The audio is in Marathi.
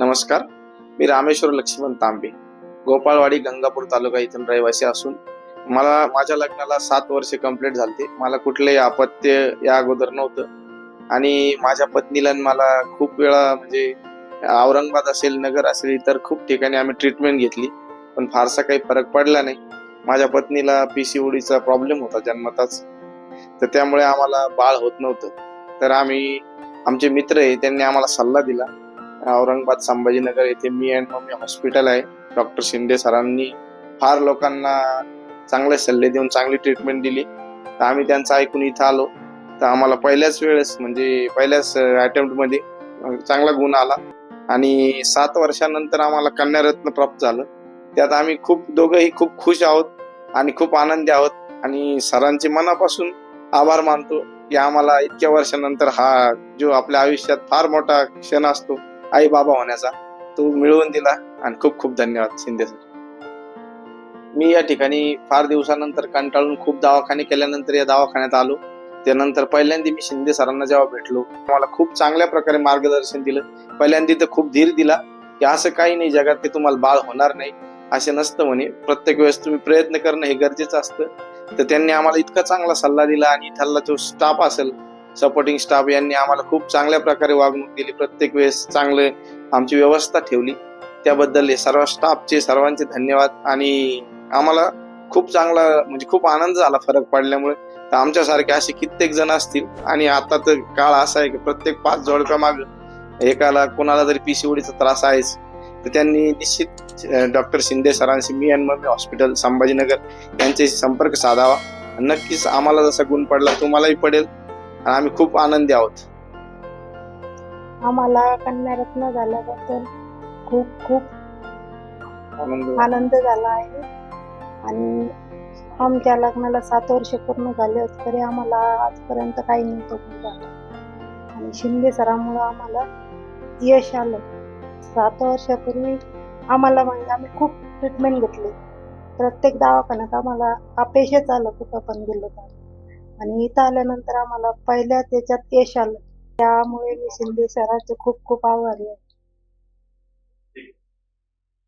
नमस्कार. मी रामेश्वर लक्ष्मण तांबे. गोपाळवाडी गंगापूर तालुका इथून रहिवासी असून मला माझ्या लग्नाला सात वर्षे कंप्लीट झालते. मला कुठलंही अपत्य या अगोदर नव्हतं. आणि माझ्या पत्नीला मला खूप वेळा म्हणजे औरंगाबाद असेल नगर असेल इतर खूप ठिकाणी आम्ही ट्रीटमेंट घेतली. पण फारसा काही फरक पडला नाही. माझ्या पत्नीला पीसीओडीचा प्रॉब्लेम होता जन्मताच. तर त्यामुळे आम्हाला बाळ होत नव्हतं. तर आम्ही आमचे मित्र आहे त्यांनी आम्हाला सल्ला दिला. औरंगाबाद संभाजीनगर येथे मी अँड मम्मी हॉस्पिटल आहे. डॉक्टर शिंदे सरांनी फार लोकांना चांगले सल्ले देऊन चांगली ट्रीटमेंट दिली. तर आम्ही त्यांचं ऐकून इथं आलो. तर आम्हाला पहिल्याच वेळेस म्हणजे पहिल्याच अटेम्प्टमध्ये चांगला गुण आला. आणि सात वर्षानंतर आम्हाला कन्यारत्न प्राप्त झालं. त्यात आम्ही खूप दोघंही खूप खुश आहोत आणि खूप आनंदी आहोत. आणि सरांचे मनापासून आभार मानतो की आम्हाला इतक्या वर्षानंतर हा जो आपल्या आयुष्यात फार मोठा क्षण असतो आई बाबा होण्याचा तो मिळवून दिला आणि खूप खूप धन्यवाद शिंदे सर. मी या ठिकाणी फार दिवसानंतर कंटाळून खूप दवाखाने केल्यानंतर या दवाखान्यात आलो. त्यानंतर पहिल्यांदा मी शिंदे सरांना जेव्हा भेटलो मला खूप चांगल्या प्रकारे मार्गदर्शन दिलं. पहिल्यांदा तर खूप धीर दिला की असं काही नाही जगात ते तुम्हाला बाळ होणार नाही असे नसतं म्हणे. प्रत्येक वेळेस तुम्ही प्रयत्न करणं हे गरजेचं असतं. तर त्यांनी आम्हाला इतका चांगला सल्ला दिला आणि इथला जो स्टाफ असेल सपोर्टिंग स्टाफ यांनी आम्हाला खूप चांगल्या प्रकारे वागणूक दिली. प्रत्येक वेळेस चांगले आमची व्यवस्था ठेवली. त्याबद्दल सर्व स्टाफचे सर्वांचे धन्यवाद. आणि आम्हाला खूप चांगला म्हणजे खूप आनंद झाला फरक पडल्यामुळे. तर आमच्यासारखे असे कित्येक जण असतील. आणि आता तर काळ असा आहे की प्रत्येक पाच जोडप्या माग एकाला कोणाला जरी पीसीओडीचा त्रास आहेच. तर त्यांनी निश्चित डॉक्टर शिंदे सरांशी मी आणि मम्मी हॉस्पिटल संभाजीनगर यांच्याशी संपर्क साधावा. नक्कीच आम्हाला जसा गुण पडला तुम्हालाही पडेल. आणि आम्ही खूप आनंदी आहोत. आम्हाला कन्यारत्न झाल्याबद्दल खूप खूप आनंद आनंद झाला आहे. आणि आमच्या लग्नाला सात वर्ष पूर्ण झाले होते तरी आम्हाला आजपर्यंत काही नव्हतं होत झालं आणि शिंदे सरामुळं आम्हाला यश आलं. सात वर्षापूर्वी आम्हाला म्हणजे आम्ही खूप ट्रीटमेंट घेतली. प्रत्येक दवाखान्यात आम्हाला अपयशच आलं कुठं पण गेलो तर. आणि इथं आल्यानंतर आम्हाला पहिल्या त्याच्यात यश आलं. त्यामुळे मी शिंदे सरांचे खूप खूप आभारी आहे.